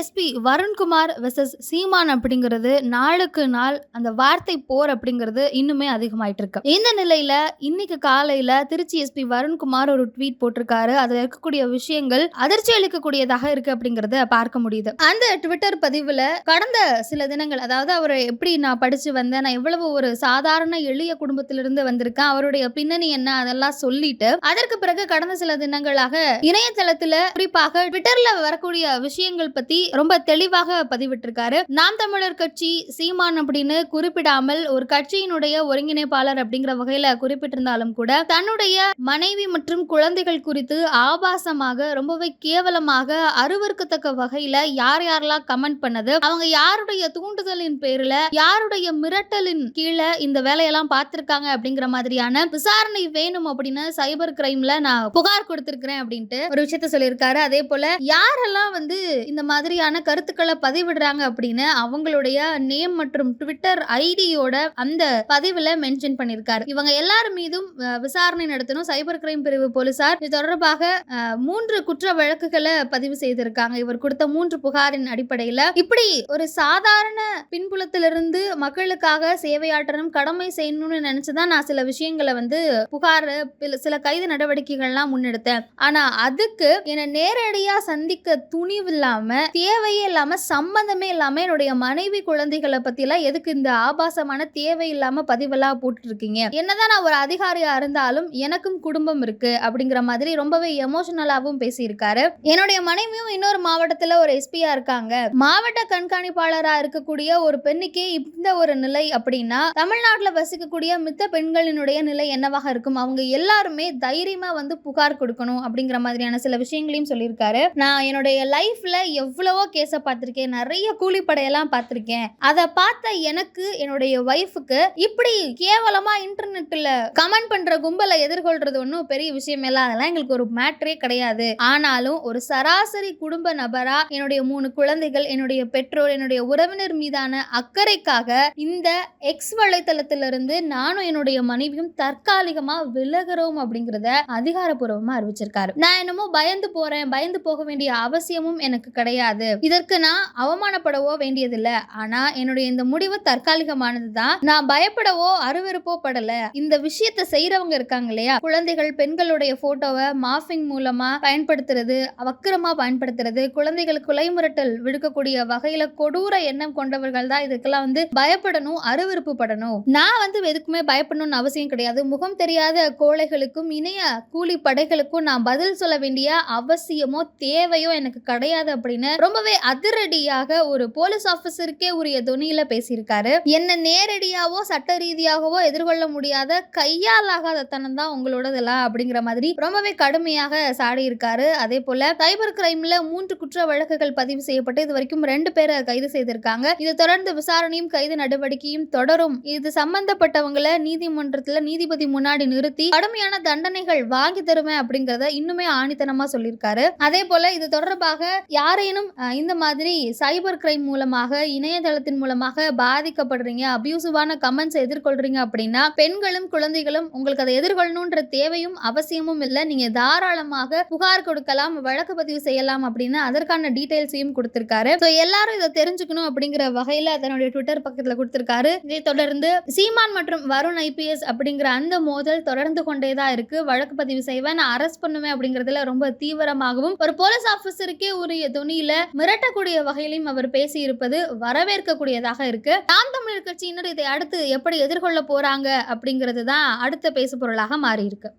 SP Varun Kumar versus சீமான் அப்படிங்கிறது நாளுக்கு நாள் அந்த வார்த்தை போர் அப்படிங்கிறது இன்னுமே அதிகமாயிட்டு இருக்கு இந்த நிலையில இன்னைக்கு காலையில திருச்சி எஸ்பி வருண்குமார் ஒரு ட்வீட் போட்டிருக்காரு. அதுல இருக்கக்கூடிய விஷயங்கள் அதிர்ச்சி அளிக்கக்கூடியதாக இருக்கு அப்படிங்கறத பார்க்க முடியுது. அந்த ட்விட்டர் பதிவுல கடந்த சில தினங்கள் அதாவது அவரை எப்படி நான் படிச்சு வந்தேன் நான் எவ்வளவு ஒரு சாதாரண எளிய குடும்பத்திலிருந்து வந்திருக்கேன் அவருடைய பின்னணி என்ன அதெல்லாம் சொல்லிட்டு அதற்கு பிறகு கடந்த சில தினங்களாக இணையதளத்துல குறிப்பாக ட்விட்டர்ல வரக்கூடிய விஷயங்கள் பத்தி ரொம்ப தெளிவாக பதிவிட்டிருக்காரு. நாம் தமிழர் கட்சி சீமான் அப்படின்னு குறிப்பிடாமல் ஒரு கட்சியினுடைய ஒருங்கிணைப்பாளர் அப்படிங்கிற வகையில குறிப்பிட்டிருந்தாலும் கூட தன்னுடைய மனைவி மற்றும் குழந்தைகள் குறித்து ஆபாசமாக ரொம்பவே கேவலமாக அருவருக்கத்தக்க வகையில யார் யாரெல்லாம் கமெண்ட் பண்ணது அவங்க யாருடைய தூண்டுதலின் பேர்ல யாருடைய மிரட்டலின் கீழே இந்த வேலையெல்லாம் பார்த்திருக்காங்க அப்படிங்கிற மாதிரியான விசாரணை வேணும் அப்படின்னு சைபர் கிரைம்ல நான் புகார் கொடுத்திருக்கிறேன் அப்படின்ட்டு ஒரு விஷயத்த சொல்லியிருக்காரு. அதே போல யாரெல்லாம் வந்து இந்த மாதிரி மாதிரியான கருத்துக்களை பதிவிடுறாங்க அப்படின்னு அவங்களுடைய நேம் மற்றும் ட்விட்டர் ஐடியோட அந்த பதிவுல மென்ஷன் பண்ணியிருக்காரு. இவங்க எல்லார் மீதும் விசாரணை நடத்தணும். சைபர் கிரைம் பிரிவு போலீசார் இது தொடர்பாக மூன்று குற்ற வழக்குகளை பதிவு செய்திருக்காங்க. இவர் கொடுத்த மூன்று புகாரின் அடிப்படையில. இப்படி ஒரு சாதாரண பின்புலத்திலிருந்து மக்களுக்காக சேவையாற்றணும் கடமை செய்யணும்னு நினைச்சுதான் நான் சில விஷயங்களை வந்து புகார் சில கைது நடவடிக்கைகள்லாம் முன்னெடுத்தேன். ஆனா அதுக்கு என்னை நேரடியா சந்திக்க துணிவு இல்லாம தேவையே இல்லாமல் சம்பந்தமே இல்லாமல் என்னுடைய மனைவி குழந்தைகளை பற்றிலாம் எதுக்கு இந்த ஆபாசமான தேவையில்லாமல் பதிவெல்லாம் போட்டுருக்கீங்க என்னதான் நான் ஒரு அதிகாரியாக இருந்தாலும் எனக்கும் குடும்பம் இருக்கு அப்படிங்கிற மாதிரி ரொம்பவே எமோஷனலாகவும் பேசியிருக்காரு. என்னுடைய மனைவியும் இன்னொரு மாவட்டத்தில் ஒரு எஸ்பியாக இருக்காங்க. மாவட்ட கண்காணிப்பாளராக இருக்கக்கூடிய ஒரு பெண்ணுக்கே இந்த ஒரு நிலை அப்படின்னா தமிழ்நாட்டில் வசிக்கக்கூடிய மித்த பெண்களினுடைய நிலை என்னவாக இருக்கும்? அவங்க எல்லாருமே தைரியமாக வந்து புகார் கொடுக்கணும் அப்படிங்கிற மாதிரியான சில விஷயங்களையும் சொல்லியிருக்காரு. நான் என்னுடைய லைஃப்ல எவ்வளோ மத்தவோ கேஸை பார்த்துருக்கேன். நிறைய கூலிப்படையெல்லாம் பார்த்துருக்கேன். அதை பார்த்த எனக்கு என்னுடைய ஒய்ஃபுக்கு இப்படி கேவலமா இன்டர்நெட்ல கமெண்ட் பண்ற கும்பலை எதிர்கொள்றது ஒன்றும் பெரிய விஷயம் இல்லை. அதெல்லாம் எங்களுக்கு ஒரு மேட்ரே கிடையாது. ஆனாலும் ஒரு சராசரி குடும்ப நபரா என்னுடைய மூணு குழந்தைகள் என்னுடைய பெற்றோர் என்னுடைய உறவினர் மீதான அக்கறைக்காக இந்த எக்ஸ் வலைத்தளத்திலிருந்து நானும் என்னுடைய மனைவியும் தற்காலிகமா விலகிறோம் அப்படிங்கிறத அதிகாரப்பூர்வமா அறிவிச்சிருக்காரு. நான் என்னமோ பயந்து போறேன். பயந்து போக வேண்டிய அவசியமும் எனக்கு கிடையாது. இதற்கு நான் அவமானப்படவோ வேண்டியதில்லை. ஆனா என்னுடைய இந்த முடிவு தற்காலிகமானது தான் நான் பயப்படவோ அருவருப்போ படல. இந்த விஷயத்தை செய்யறவங்க இருக்காங்க இல்லையா? குழந்தைகள் பெண்களுடைய போட்டோவை மாஃபிங் மூலமா பயன்படுத்துறது வக்கிரமா பயன்படுத்துறது குழந்தைகளுக்கு கொலை மிரட்டல் விடுக்கக்கூடிய வகையில கொடூர எண்ணம் கொண்டவர்கள் தான் இதுக்கெல்லாம் வந்து பயப்படணும் அருவருப்பு படணும். நான் வந்து எதுக்குமே பயப்படணும்னு அவசியம் கிடையாது. முகம் தெரியாத கோழைகளுக்கும் இணைய கூலி படைகளுக்கும் நான் பதில் சொல்ல வேண்டிய அவசியமோ தேவையோ எனக்கு கிடையாது அப்படின்னு ரொம்பவே அதிரடியாக ஒரு போலீஸ் ஆஃபீஸருக்கே உரிய தொனியில பேசியிருக்காரு. என்ன நேரடியாவோ சட்ட ரீதியாகவோ எதிர்கொள்ள முடியாத கையாலாகாத தனம் தான் உங்களோடதெல்லாம் அப்படிங்கிற மாதிரி ரொம்பவே கடுமையாக சாடி இருக்காரு அதே போல சைபர் கிரைம்ல மூன்று குற்ற வழக்குகள் பதிவு செய்யப்பட்டு இது வரைக்கும் ரெண்டு பேரை கைது செய்திருக்காங்க. இது தொடர்ந்து விசாரணையும் கைது நடவடிக்கையும் தொடரும். இது சம்பந்தப்பட்டவங்களை நீதிமன்றத்துல நீதிபதி முன்னாடி நிறுத்தி கடுமையான தண்டனைகள் வாங்கி தருவேன் அப்படிங்கறத இன்னுமே ஆணித்தனமா சொல்லியிருக்காரு. அதே போல இது தொடர்பாக யாரேனும் இந்த மாதிரி சைபர் கிரைம் மூலமாக இணையதளத்தின் மூலமாக பாதிக்கப்படுறீங்க அபியூசிவான கமெண்ட்ஸ் எதிர்கொள்றீங்க அப்படின்னா பெண்களும் குழந்தைகளும் உங்களுக்கு அதை எதிர்கொள்ளணுன்ற தேவையும் அவசியமும் இல்லை. நீங்க தாராளமாக புகார் கொடுக்கலாம் வழக்கு பதிவு செய்யலாம் அப்படின்னு அதற்கான டீடைல்ஸையும் கொடுத்திருக்காரு. ஸோ எல்லாரும் இதை தெரிஞ்சுக்கணும் அப்படிங்கிற வகையில தன்னுடைய ட்விட்டர் பக்கத்துல கொடுத்திருக்காரு. இதை தொடர்ந்து சீமான் மற்றும் வருண் ஐபிஎஸ் அப்படிங்கிற அந்த மோதல் தொடர்ந்து கொண்டே தான் இருக்கு. வழக்கு பதிவு செய்வேன் நான் அரெஸ்ட் பண்ணுவேன் அப்படிங்கறதுல ரொம்ப தீவிரமாகவும் ஒரு போலீஸ் ஆபீசருக்கே உரிய துணியில மிரட்டக்கூடிய வகையிலும் அவர் பேசி இருப்பது வரவேற்கக்கூடியதாக இருக்கு. நாம் தமிழர் கட்சியினர் இதை அடுத்து எப்படி எதிர்கொள்ள போறாங்க அப்படிங்கிறது தான் அடுத்த பேசு பொருளாக மாறி இருக்கு